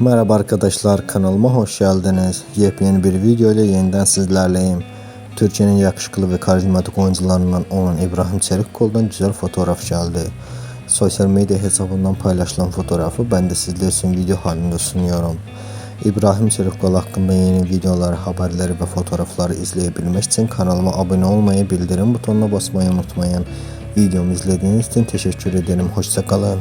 Merhaba arkadaşlar kanalıma hoş geldiniz. Yepyeni bir video ile yeniden sizlerleyim. Türkiye'nin yakışıklı ve karizmatik oyuncularından olan İbrahim Çelikkol'dan güzel fotoğraf geldi. Sosyal medya hesabından paylaşılan fotoğrafı ben de sizler için video halinde sunuyorum. İbrahim Çelikkol hakkında yeni videolar, haberleri ve fotoğrafları izleyebilmek için kanalıma abone olmayı, bildirim butonuna basmayı unutmayın. Videomu izlediğiniz için teşekkür ederim. Hoşçakalın.